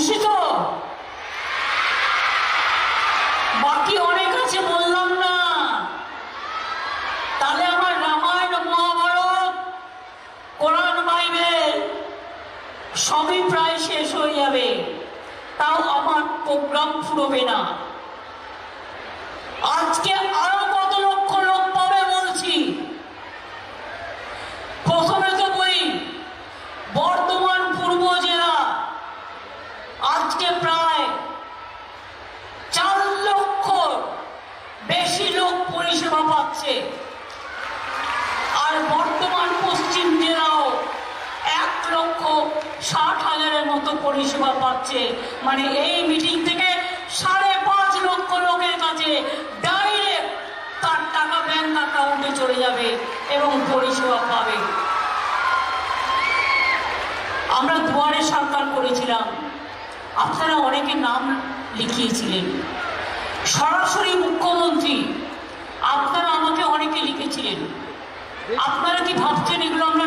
খুশি তো বাকি অনেক আছে, বললাম না। তাহলে আমার রামায়ণ, মহাভারত, কোরআন, বাইবেল, সবই প্রায় শেষ হয়ে যাবে। তাও আমার প্রোগ্রাম ফুরবে না। আজকে আরও কত লক্ষ লোক পাবে বলছি প্রথমে তো বলি বর্ধমান পূর্ব জেলা আজকে প্রায় চার লক্ষ বেশি লোক পাচ্ছে আর বর্তমান পশ্চিম জেলাও এক লক্ষ ষাট হাজারের মতো পরিষেবা পাচ্ছে। মানে এই মিটিং থেকে সাড়ে পাঁচ লক্ষ লোকের কাছে ডাইরেক্ট তার টাকা ব্যাংক অ্যাকাউন্টে চলে যাবে এবং পরিষেবা পাবে। আমরা দুয়ারে সরকার করেছিলাম। আপনারা অনেকে নাম লিখিয়েছিলেন। সরাসরি মুখ্যমন্ত্রী আপনারা আমাকে অনেকে লিখেছিলেন আপনারা কি ভাবছেন এগুলো আমরা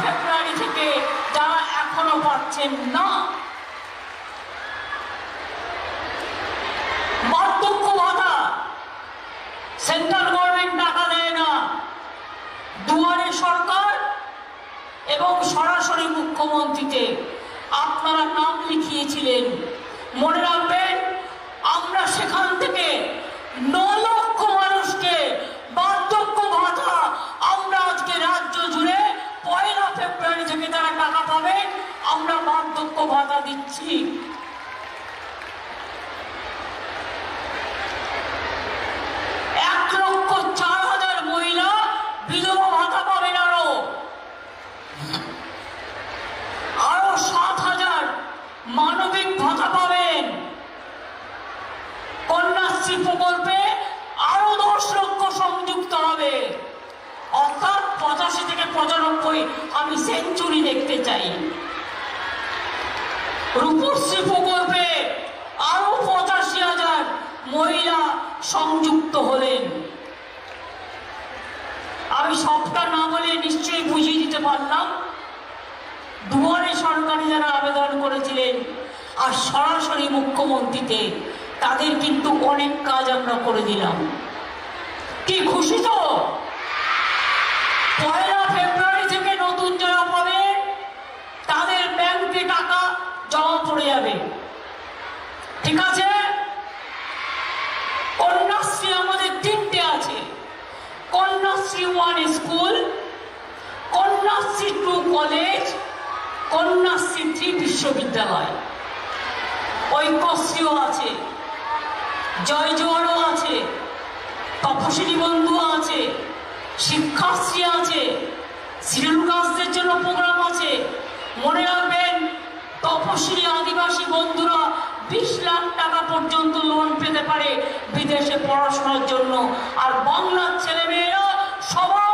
ফেব্রুয়ারি থেকে যারা এখনও পাচ্ছেন না। বার্ধক্য সেন্ট্রাল গভর্নমেন্ট টাকা দেয় না। দুয়ারে সরকার এবং সরাসরি মুখ্যমন্ত্রীতে আপনারা নাম লিখিয়েছিলেন। মনে রাখবেন, আমরা সেখান থেকে ন লক্ষ মানুষকে বার্ধক্য ভাতা আমরা আজকে রাজ্য জুড়ে পয়লা ফেব্রুয়ারি থেকে তারা টাকা পাবে আমরা বার্ধক্য ভাতা দিচ্ছি। এক লক্ষ চার হাজার মহিলা বিধবা ভাতা পাবেন সাত হাজার মানবিক ভাতা পাবেন। কন্যাশ্রী প্রকল্পে দশ লক্ষ সংযুক্ত হবে। অর্থাৎ পঁচাশি থেকে আমি সেঞ্চুরি দেখতে চাই। রূপশ্রী প্রকল্পে আরও পঁচাশি হাজার মহিলা সংযুক্ত হলেন। আমি সবটা না বলে নিশ্চয়ই বুঝিয়ে দিতে পারলাম। দুয়ারে সরকারি যারা আবেদন করেছিলেন আর সরাসরি মুখ্যমন্ত্রীতে, তাদের কিন্তু অনেক কাজ আমরা করে দিলাম। কি খুশি তো? পয়লা ফেব্রুয়ারি থেকে নতুন যারা পাবে তাদের ব্যাংকে টাকা জমা পড়ে যাবে ঠিক আছে? কন্যাশ্রী আমাদের তিনটে আছে। Kanyashree one school Kanyashree two college Kanyashree three বিশ্ববিদ্যালয়। ঐক্যশ্রীও আছে। জয় জোয়ারও আছে। তপশিলি বন্ধু আছে। শিক্ষাশ্রী আছে। শ্রীলুকাসদের জন্য প্রোগ্রাম আছে। মনে রাখবেন তপশিলি আদিবাসী বন্ধুরা বিশ লাখ টাকা পর্যন্ত লোন পেতে পারে বিদেশে পড়াশোনার জন্য। আর বাংলার ছেলে মেয়েরা সবাই